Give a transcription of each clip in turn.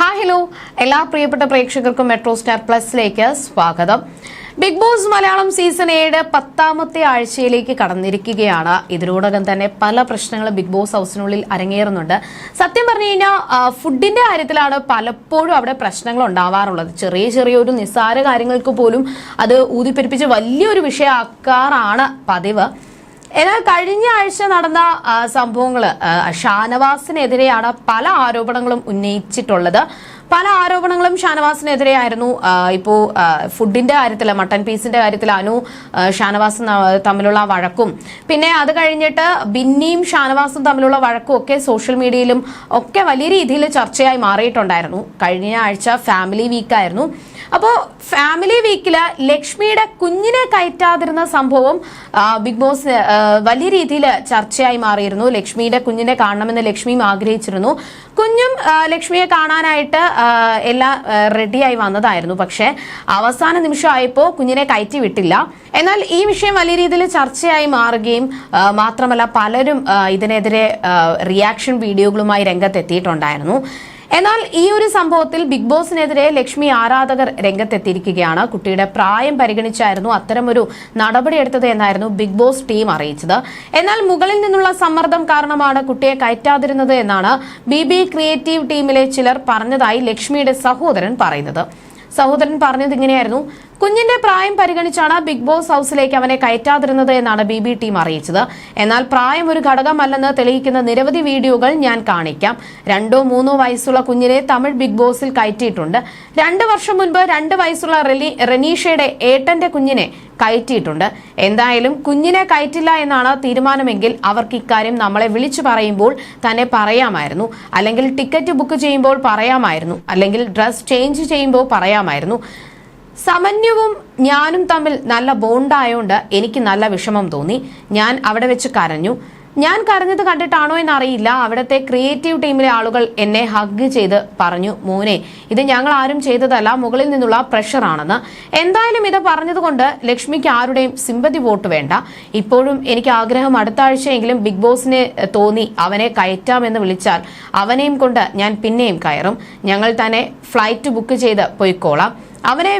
Hi hello എല്ലാ പ്രിയപ്പെട്ട പ്രേക്ഷകർക്കും മെട്രോ സ്റ്റാർ പ്ലസിലേക്ക് സ്വാഗതം. ബിഗ് ബോസ് മലയാളം സീസൺ ഏഴ് പത്താമത്തെ ആഴ്ചയിലേക്ക് കടന്നിരിക്കുകയാണ്. ഇതിനോടകം തന്നെ പല പ്രശ്നങ്ങളും ബിഗ് ബോസ് ഹൗസിനുള്ളിൽ അരങ്ങേറുന്നുണ്ട്. സത്യം പറഞ്ഞു കഴിഞ്ഞാൽ ഫുഡിന്റെ കാര്യത്തിലാണ് പലപ്പോഴും അവിടെ പ്രശ്നങ്ങൾ ഉണ്ടാവാറുള്ളത്. ചെറിയ ചെറിയൊരു നിസ്സാര കാര്യങ്ങൾക്ക് പോലും അത് ഊതിപ്പെരിപ്പിച്ച് വലിയൊരു വിഷയമാക്കാറാണ് പതിവ്. എന്നാൽ കഴിഞ്ഞ ആഴ്ച നടന്ന സംഭവങ്ങൾ ഷാനവാസിനെതിരെയാണ് പല ആരോപണങ്ങളും ഉന്നയിച്ചിട്ടുള്ളത്. പല ആരോപണങ്ങളും ഷാനവാസിനെതിരെയായിരുന്നു. ഇപ്പോൾ ഇപ്പോ ഫുഡിന്റെ കാര്യത്തിൽ മട്ടൻ പീസിന്റെ കാര്യത്തിൽ അനു ഷാനവാസ് തമ്മിലുള്ള വഴക്കും. പിന്നെ അത് കഴിഞ്ഞിട്ട് ബിന്നിയും ഷാനവാസും തമ്മിലുള്ള വഴക്കും ഒക്കെ സോഷ്യൽ മീഡിയയിലും ഒക്കെ വലിയ രീതിയിൽ ചർച്ചയായി മാറിയിട്ടുണ്ടായിരുന്നു. കഴിഞ്ഞ ആഴ്ച ഫാമിലി വീക്കായിരുന്നു. അപ്പോൾ ഫാമിലി വീക്കിൽ ലക്ഷ്മിയുടെ കുഞ്ഞിനെ കയറ്റാതിരുന്ന സംഭവം ബിഗ് ബോസ് വലിയ രീതിയിൽ ചർച്ചയായി മാറിയിരുന്നു. ലക്ഷ്മിയുടെ കുഞ്ഞിനെ കാണണമെന്ന് ലക്ഷ്മിയും ആഗ്രഹിച്ചിരുന്നു. കുഞ്ഞും ലക്ഷ്മിയെ കാണാനായിട്ട് എല്ലാം റെഡിയായി വന്നതായിരുന്നു. പക്ഷേ അവസാന നിമിഷമായപ്പോൾ കുഞ്ഞിനെ കയറ്റി വിട്ടില്ല. എന്നാൽ ഈ വിഷയം വലിയ രീതിയിൽ ചർച്ചയായി മാറുകയും മാത്രമല്ല പലരും ഇതിനെതിരെ റിയാക്ഷൻ വീഡിയോകളുമായി രംഗത്തെത്തിയിട്ടുണ്ടായിരുന്നു. എന്നാൽ ഈ ഒരു സംഭവത്തിൽ ബിഗ് ബോസിനെതിരെ ലക്ഷ്മി ആരാധകർ രംഗത്തെത്തിയിരിക്കുകയാണ്. കുട്ടിയുടെ പ്രായം പരിഗണിച്ചായിരുന്നു അത്തരമൊരു നടപടിയെടുത്തത് എന്നായിരുന്നു ബിഗ് ബോസ് ടീം അറിയിച്ചത്. എന്നാൽ മുകളിൽ നിന്നുള്ള സമ്മർദ്ദം കാരണമാണ് കുട്ടിയെ കയറ്റാതിരുന്നത് എന്നാണ് ബി ബി ക്രിയേറ്റീവ് ടീമിലെ ചിലർ പറഞ്ഞതായി ലക്ഷ്മിയുടെ സഹോദരൻ പറയുന്നത്. സഹോദരൻ പറഞ്ഞത് ഇങ്ങനെയായിരുന്നു. കുഞ്ഞിന്റെ പ്രായം പരിഗണിച്ചാണ് ബിഗ് ബോസ് ഹൌസിലേക്ക് അവനെ കയറ്റാതിരുന്നത് എന്നാണ് ബി ബി ടീം അറിയിച്ചത്. എന്നാൽ പ്രായം ഒരു ഘടകമല്ലെന്ന് തെളിയിക്കുന്ന നിരവധി വീഡിയോകൾ ഞാൻ കാണിക്കാം. രണ്ടോ മൂന്നോ വയസ്സുള്ള കുഞ്ഞിനെ തമിഴ് ബിഗ് ബോസിൽ കയറ്റിയിട്ടുണ്ട്. രണ്ട് വർഷം മുൻപ് രണ്ട് വയസ്സുള്ള റെലി- റെനീഷയുടെ ഏട്ടന്റെ കുഞ്ഞിനെ കയറ്റിയിട്ടുണ്ട്. എന്തായാലും കുഞ്ഞിനെ കയറ്റില്ല എന്നാണ് തീരുമാനമെങ്കിൽ അവർക്ക് ഇക്കാര്യം നമ്മളെ വിളിച്ചു പറയുമ്പോൾ തന്നെ പറയാമായിരുന്നു. അല്ലെങ്കിൽ ടിക്കറ്റ് ബുക്ക് ചെയ്യുമ്പോൾ പറയാമായിരുന്നു. അല്ലെങ്കിൽ ഡ്രസ് ചേഞ്ച് ചെയ്യുമ്പോൾ പറയാമായിരുന്നു. സമന്യുവും ഞാനും തമ്മിൽ നല്ല ബോണ്ടായോണ്ട് എനിക്ക് നല്ല വിഷമം തോന്നി. ഞാൻ അവിടെ വെച്ച് കരഞ്ഞു. ഞാൻ കരഞ്ഞത് കണ്ടിട്ടാണോ എന്നറിയില്ല. അവിടുത്തെ ക്രിയേറ്റീവ് ടീമിലെ ആളുകൾ എന്നെ ഹഗ് ചെയ്ത് പറഞ്ഞു മോനെ ഇത് ഞങ്ങൾ ആരും ചെയ്തതല്ല. മുകളിൽ നിന്നുള്ള പ്രഷറാണെന്ന് എന്തായാലും ഇത് പറഞ്ഞതുകൊണ്ട് ലക്ഷ്മിക്ക് ആരുടെയും സിമ്പതി വോട്ട് വേണ്ട. ഇപ്പോഴും എനിക്ക് ആഗ്രഹം അടുത്ത ആഴ്ചയെങ്കിലും ബിഗ് ബോസിനെ തോന്നി. അവനെ കയറ്റാമെന്ന് വിളിച്ചാൽ അവനെയും കൊണ്ട് ഞാൻ പിന്നെയും കയറും. ഞങ്ങൾ തന്നെ ഫ്ലൈറ്റ് ബുക്ക് ചെയ്ത് പൊയ്ക്കോളാം. അവനെ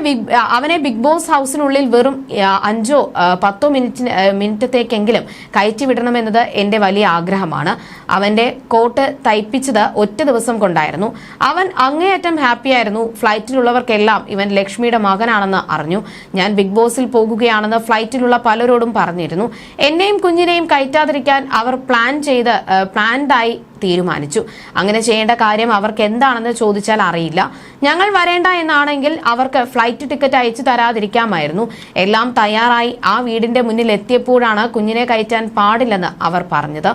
അവനെ ബിഗ് ബോസ് ഹൗസിനുള്ളിൽ വെറും അഞ്ചോ പത്തോ മിനിറ്റിന് ആ, മിനിറ്റത്തേക്കെങ്കിലും കയറ്റി വിടണമെന്നത് എന്റെ വലിയ ആഗ്രഹമാണ്. അവന്റെ കോട്ട് തയ്പ്പിച്ചത് ഒറ്റ ദിവസം കൊണ്ടായിരുന്നു. അവൻ അങ്ങേയറ്റം ഹാപ്പിയായിരുന്നു ഫ്ലൈറ്റിലുള്ളവർക്കെല്ലാം ഇവൻ ലക്ഷ്മിയുടെ മകനാണെന്ന് അറിഞ്ഞു. ഞാൻ ബിഗ് ബോസിൽ പോകുകയാണെന്ന് ഫ്ലൈറ്റിലുള്ള പലരോടും പറഞ്ഞിരുന്നു. എന്നെയും കുഞ്ഞിനെയും കയറ്റാതിരിക്കാൻ അവർ പ്ലാൻ ചെയ്ത് പ്ലാൻഡായി തീരുമാനിച്ചു. അങ്ങനെ ചെയ്യേണ്ട കാര്യം അവർക്ക് എന്താണെന്ന് ചോദിച്ചാൽ അറിയില്ല. ഞങ്ങൾ വരേണ്ട എന്നാണെങ്കിൽ അവർക്ക് ഫ്ലൈറ്റ് ടിക്കറ്റ് അയച്ചു തരാതിരിക്കാമായിരുന്നു. എല്ലാം തയ്യാറായി ആ വീടിന്റെ മുന്നിൽ എത്തിയപ്പോഴാണ് കുഞ്ഞിനെ കയറ്റാൻ പാടില്ലെന്ന് അവർ പറഞ്ഞത്.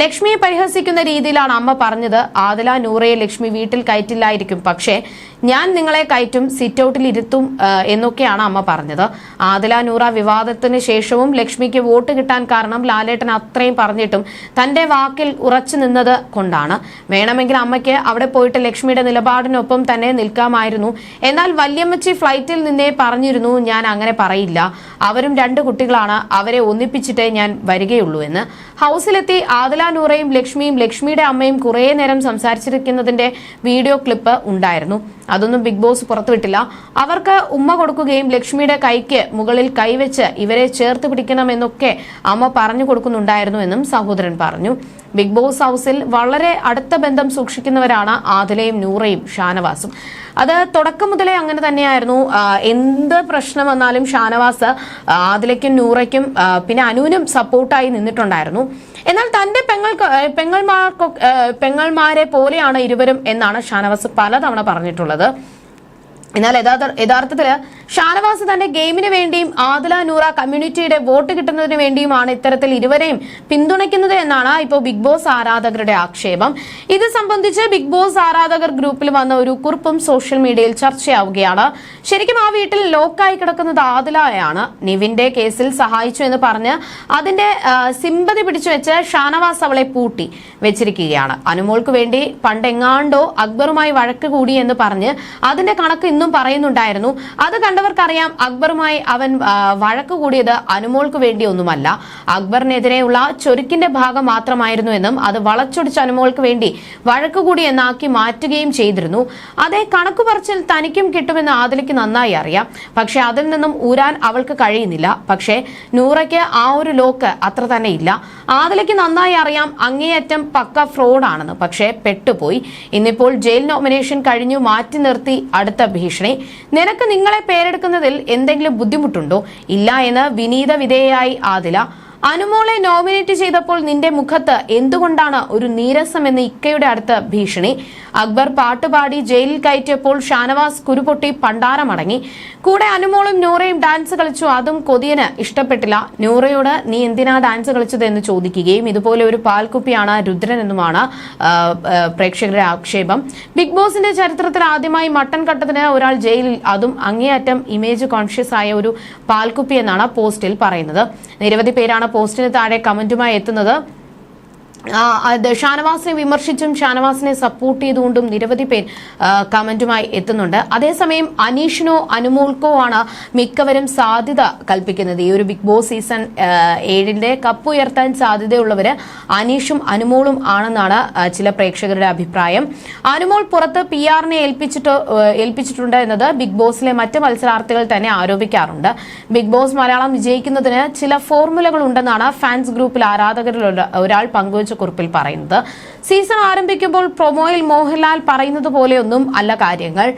ലക്ഷ്മിയെ പരിഹസിക്കുന്ന രീതിയിലാണ് അമ്മ പറഞ്ഞത്. ആദില നൂറയെ ലക്ഷ്മി വീട്ടിൽ കയറ്റില്ലായിരിക്കും. പക്ഷേ ഞാൻ നിങ്ങളെ കയറ്റും സിറ്റ് ഔട്ടിൽ ഇരുത്തും എന്നൊക്കെയാണ് അമ്മ പറഞ്ഞത്. ആദില നൂറ വിവാദത്തിന് ശേഷവും ലക്ഷ്മിക്ക് വോട്ട് കിട്ടാൻ കാരണം ലാലേട്ടൻ അത്രയും പറഞ്ഞിട്ടും തന്റെ വാക്കിൽ ഉറച്ചു നിന്നത് കൊണ്ടാണ്. വേണമെങ്കിൽ അമ്മയ്ക്ക് അവിടെ പോയിട്ട് ലക്ഷ്മിയുടെ നിലപാടിനൊപ്പം തന്നെ നിൽക്കാമായിരുന്നു. എന്നാൽ വല്യമ്മച്ചി ഫ്ലൈറ്റിൽ നിന്നേ പറഞ്ഞിരുന്നു ഞാൻ അങ്ങനെ പറയില്ല. അവരും രണ്ട് കുട്ടികളാണ്. അവരെ ഒന്നിപ്പിച്ചിട്ടേ ഞാൻ വരികയുള്ളൂ എന്ന്. ഹൗസിലെത്തി ആദില നൂറയും ലക്ഷ്മിയും ലക്ഷ്മിയുടെ അമ്മയും കുറേ നേരം സംസാരിച്ചിരിക്കുന്നതിന്റെ വീഡിയോ ക്ലിപ്പ് ഉണ്ടായിരുന്നു. അതൊന്നും ബിഗ് ബോസ് പുറത്തുവിട്ടില്ല. അവർക്ക് ഉമ്മ കൊടുക്കുകയും ലക്ഷ്മിയുടെ കൈക്ക് മുകളിൽ കൈവച്ച് ഇവരെ ചേർത്ത് പിടിക്കണമെന്നൊക്കെ അമ്മ പറഞ്ഞു കൊടുക്കുന്നുണ്ടായിരുന്നു എന്നും സഹോദരൻ പറഞ്ഞു. ബിഗ് ബോസ് ഹൗസിൽ വളരെ അടുത്ത ബന്ധം സൂക്ഷിക്കുന്നവരാണ് ആദിലയും നൂറയും ഷാനവാസും. അത് തുടക്കം മുതലേ അങ്ങനെ തന്നെയായിരുന്നു. എന്ത് പ്രശ്നം വന്നാലും ഷാനവാസ് ആദിലയ്ക്കും നൂറയ്ക്കും പിന്നെ അനുവിനും സപ്പോർട്ടായി നിന്നിട്ടുണ്ടായിരുന്നു. എന്നാൽ തന്റെ പെങ്ങൾക്ക് പെങ്ങൾമാർക്ക് പെങ്ങൾമാരെ പോലെയാണ് ഇരുവരും എന്നാണ് ഷാനവാസ് പലതവണ പറഞ്ഞിട്ടുള്ളത്. എന്നാൽ യഥാർത്ഥ യഥാർത്ഥത്തിൽ ഷാനവാസ് തന്റെ ഗെയിമിന് വേണ്ടിയും ആദില നൂറ കമ്മ്യൂണിറ്റിയുടെ വോട്ട് കിട്ടുന്നതിന് വേണ്ടിയുമാണ് ഇത്തരത്തിൽ ഇരുവരെയും പിന്തുണയ്ക്കുന്നത് എന്നാണ് ഇപ്പോൾ ബിഗ് ബോസ് ആരാധകരുടെ ആക്ഷേപം. ഇത് സംബന്ധിച്ച് ബിഗ് ബോസ് ആരാധകർ ഗ്രൂപ്പിൽ വന്ന ഒരു കുറിപ്പും സോഷ്യൽ മീഡിയയിൽ ചർച്ചയാവുകയാണ്. ശരിക്കും ആ വീട്ടിൽ ലോക്കായി കിടക്കുന്നത് ആദിലയാണ്. നിവിന്റെ കേസിൽ സഹായിച്ചു എന്ന് പറഞ്ഞ് അതിന്റെ സിമ്പതി പിടിച്ചു വെച്ച് ഷാനവാസ് അവളെ പൂട്ടി വെച്ചിരിക്കുകയാണ്. അനുമോൾക്ക് വേണ്ടി പണ്ടെങ്ങാണ്ടോ അക്ബറുമായി വഴക്ക് കൂടി എന്ന് പറഞ്ഞ് അതിന്റെ കണക്ക് ഇന്നും പറയുന്നുണ്ടായിരുന്നു. അത് കണ്ടവർക്കറിയാം അക്ബറുമായി അവൻ വഴക്കു കൂടിയത് അനുമോൾക്ക് വേണ്ടിയൊന്നുമല്ല അക്ബറിനെതിരെയുള്ള ചൊരുക്കിന്റെ ഭാഗം മാത്രമായിരുന്നു എന്നും അത് വളച്ചൊടിച്ച് അനുമോൾക്ക് വേണ്ടി വഴക്ക് കൂടി എന്നാക്കി മാറ്റുകയും ചെയ്തിരുന്നു. അതേ കണക്ക് പറച്ചിൽ തനിക്കും കിട്ടുമെന്ന് ആദിലയ്ക്ക് നന്നായി അറിയാം. പക്ഷെ അതിൽ നിന്നും ഊരാൻ അവൾക്ക് കഴിയുന്നില്ല. പക്ഷേ നൂറയ്ക്ക് ആ ഒരു ലോക്ക് അത്ര തന്നെ ഇല്ല. ആദിലയ്ക്ക് നന്നായി അറിയാം അങ്ങേയറ്റം പക്ക ഫ്രോഡാണെന്ന്. പക്ഷേ പെട്ടുപോയി. ഇന്നിപ്പോൾ ജയിൽ നോമിനേഷൻ കഴിഞ്ഞു മാറ്റി നിർത്തി അടുത്ത ഭീഷണി. നിനക്ക് നിങ്ങളെ പേരെടുക്കുന്നതിൽ എന്തെങ്കിലും ബുദ്ധിമുട്ടുണ്ടോ? ഇല്ല എന്ന് വിനീത വിധേയായി ആദില. അനുമോളെ നോമിനേറ്റ് ചെയ്തപ്പോൾ നിന്റെ മുഖത്ത് എന്തുകൊണ്ടാണ് ഒരു നീരസം എന്ന് ഇക്കയുടെ അടുത്ത് ഭീഷണി? അക്ബർ പാട്ടുപാടി ജയിലിൽ കയറ്റിയപ്പോൾ ഷാനവാസ് കുരുപൊട്ടി പണ്ടാരമടങ്ങി. കൂടെ അനുമോളും നൂറയും ഡാൻസ് കളിച്ചു. അതും കൊതിയന് ഇഷ്ടപ്പെട്ടില്ല. നൂറയോട് നീ എന്തിനാ ഡാൻസ് കളിച്ചത്? എന്ന് ചോദിക്കുകയും ഇതുപോലെ ഒരു പാൽക്കുപ്പിയാണ് രുദ്രൻ എന്നുമാണ് പ്രേക്ഷകരുടെ ആക്ഷേപം. ബിഗ് ബോസിന്റെ ചരിത്രത്തിൽ ആദ്യമായി മട്ടൻ കട്ടത്തിന് ഒരാൾ ജയിലിൽ. അതും അങ്ങേയറ്റം ഇമേജ് കോൺഷ്യസ് ആയ ഒരു പാൽക്കുപ്പി എന്നാണ് പോസ്റ്റിൽ പറയുന്നത്. നിരവധി പേരാണ് പോസ്റ്റിന് താഴെ കമന്റുമായി എത്തുന്നത്. അത് ഷാനവാസിനെ വിമർശിച്ചും ഷാനവാസിനെ സപ്പോർട്ട് ചെയ്തുകൊണ്ടും നിരവധി പേർ കമന്റുമായി എത്തുന്നുണ്ട്. അതേസമയം അനീഷിനോ അനുമോൾക്കോ ആണ് മിക്കവരും സാധ്യത കൽപ്പിക്കുന്നത്. ഈ ഒരു ബിഗ് ബോസ് സീസൺ ഏഴിന്റെ കപ്പ് ഉയർത്താൻ സാധ്യതയുള്ളവര് അനീഷും അനുമോളും ആണെന്നാണ് ചില പ്രേക്ഷകരുടെ അഭിപ്രായം. അനുമോൾ പുറത്ത് പി ആറിനെ ഏൽപ്പിച്ചിട്ട് ഏൽപ്പിച്ചിട്ടുണ്ട് എന്നത് ബിഗ് ബോസിലെ മറ്റ് മത്സരാർത്ഥികൾ തന്നെ ആരോപിക്കാറുണ്ട്. ബിഗ് ബോസ് മലയാളം വിജയിക്കുന്നതിന് ചില ഫോർമുലകൾ ഉണ്ടെന്നാണ് ഫാൻസ് ഗ്രൂപ്പിൽ ആരാധകരിൽ ഒരാൾ പങ്കുവച്ച കുറിപ്പിൽ പറയുന്നത്. സീസൺ ആരംഭിക്കുമ്പോൾ പ്രൊമോയിൽ മോഹൻലാൽ പറയുന്നത് പോലെയൊന്നും അല്ല കാര്യങ്ങൾ.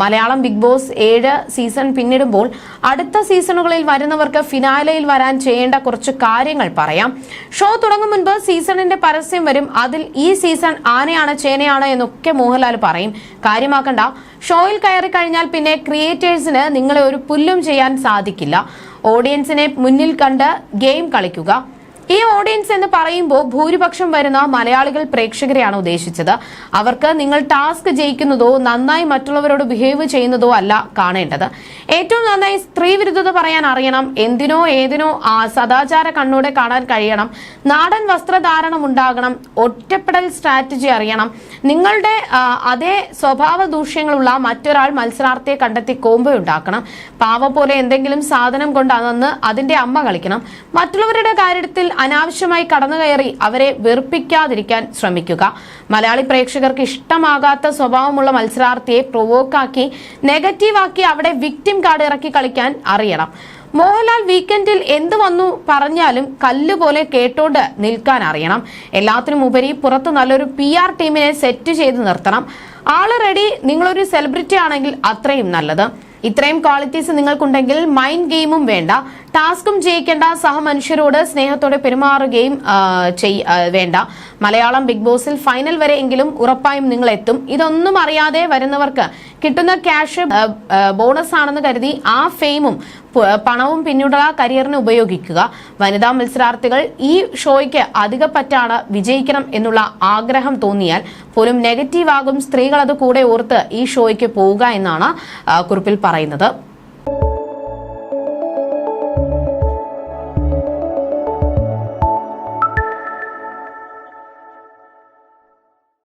മലയാളം ബിഗ് ബോസ് ഏഴ് സീസൺ പിന്നിടുമ്പോൾ അടുത്ത സീസണുകളിൽ വരുന്നവർക്ക് ഫിനാലയിൽ വരാൻ ചെയ്യേണ്ട കുറച്ച് കാര്യങ്ങൾ പറയാം. ഷോ തുടങ്ങും മുൻപ് സീസണിന്റെ പരസ്യം വരും. അതിൽ ഈ സീസൺ ആനയാണ് ചേനയാണ് എന്നൊക്കെ മോഹൻലാൽ പറയും. കാര്യമാക്കണ്ട. ഷോയിൽ കയറി കഴിഞ്ഞാൽ പിന്നെ ക്രിയേറ്റേഴ്സിന് നിങ്ങളെ ഒരു പുല്ലും ചെയ്യാൻ സാധിക്കില്ല. ഓഡിയൻസിനെ മുന്നിൽ കണ്ട് ഗെയിം കളിക്കുക. ഈ ഓഡിയൻസ് എന്ന് പറയുമ്പോൾ ഭൂരിപക്ഷം വരുന്ന മലയാളികൾ പ്രേക്ഷകരെയാണ് ഉദ്ദേശിച്ചത്. അവർക്ക് നിങ്ങൾ ടാസ്ക് ജയിക്കുന്നതോ നന്നായി മറ്റുള്ളവരോട് ബിഹേവ് ചെയ്യുന്നതോ അല്ല കാണേണ്ടത്. ഏറ്റവും നന്നായി സ്ത്രീ വിരുദ്ധത പറയാൻ അറിയണം. എന്തിനോ ഏതിനോ സദാചാര കണ്ണോടെ കാണാൻ കഴിയണം. നാടൻ വസ്ത്രധാരണം ഉണ്ടാകണം. ഒറ്റപ്പെടൽ സ്ട്രാറ്റജി അറിയണം. നിങ്ങളുടെ അതേ സ്വഭാവ ദൂഷ്യങ്ങളുള്ള മറ്റൊരാൾ മത്സരാർത്ഥിയെ കണ്ടെത്തി കോമ്പോ ഉണ്ടാക്കണം. പാവ പോലെ എന്തെങ്കിലും സാധനം കൊണ്ട് അന്ന് അതിന്റെ അമ്മ കളിക്കണം. മറ്റുള്ളവരുടെ കാര്യത്തിൽ അനാവശ്യമായി കടന്നുകയറി അവരെ വെറുപ്പിക്കാതിരിക്കാൻ ശ്രമിക്കുക. മലയാളി പ്രേക്ഷകർക്ക് ഇഷ്ടമാകാത്ത സ്വഭാവമുള്ള മത്സരാർത്ഥിയെ പ്രൊവോക്കാക്കി നെഗറ്റീവാക്കി അവിടെ വിക്ടിം കാർഡ് ഇറക്കി കളിക്കാൻ അറിയണം. മോഹൻലാൽ വീക്കെൻഡിൽ എന്ത് വന്നു പറഞ്ഞാലും കല്ലുപോലെ കേട്ടോണ്ട് നിൽക്കാൻ അറിയണം. എല്ലാത്തിനും ഉപരി പുറത്ത് നല്ലൊരു പി ആർ ടീമിനെ സെറ്റ് ചെയ്ത് നിർത്തണം. ആൾ റെഡി നിങ്ങളൊരു സെലിബ്രിറ്റി ആണെങ്കിൽ അത്രയും നല്ലത്. ഇത്രയും ക്വാളിറ്റീസ് നിങ്ങൾക്കുണ്ടെങ്കിൽ മൈൻഡ് ഗെയിമും വേണ്ട. ടാസ്കും ജയിക്കേണ്ട സഹമനുഷ്യരോട് സ്നേഹത്തോടെ പെരുമാറുകയും വേണ്ട. മലയാളം ബിഗ് ബോസിൽ ഫൈനൽ വരെ എങ്കിലും ഉറപ്പായും നിങ്ങൾ എത്തും ഇതൊന്നും അറിയാതെ വരുന്നവർക്ക് കിട്ടുന്ന ക്യാഷ് ബോണസ് ആണെന്ന് കരുതി ആ ഫെയിമും പണവും പിന്നീടുള്ള കരിയറിന് ഉപയോഗിക്കുക. വനിതാ മത്സരാർത്ഥികൾ ഈ ഷോയ്ക്ക് അധിക പറ്റാണ് വിജയിക്കണം എന്നുള്ള ആഗ്രഹം തോന്നിയാൽ പോലും നെഗറ്റീവ് ആകും സ്ത്രീകൾ അത് കൂടെ ഓർത്ത് ഈ ഷോയ്ക്ക് പോവുക എന്നാണ് കുറിപ്പിൽ പറയുന്നത്.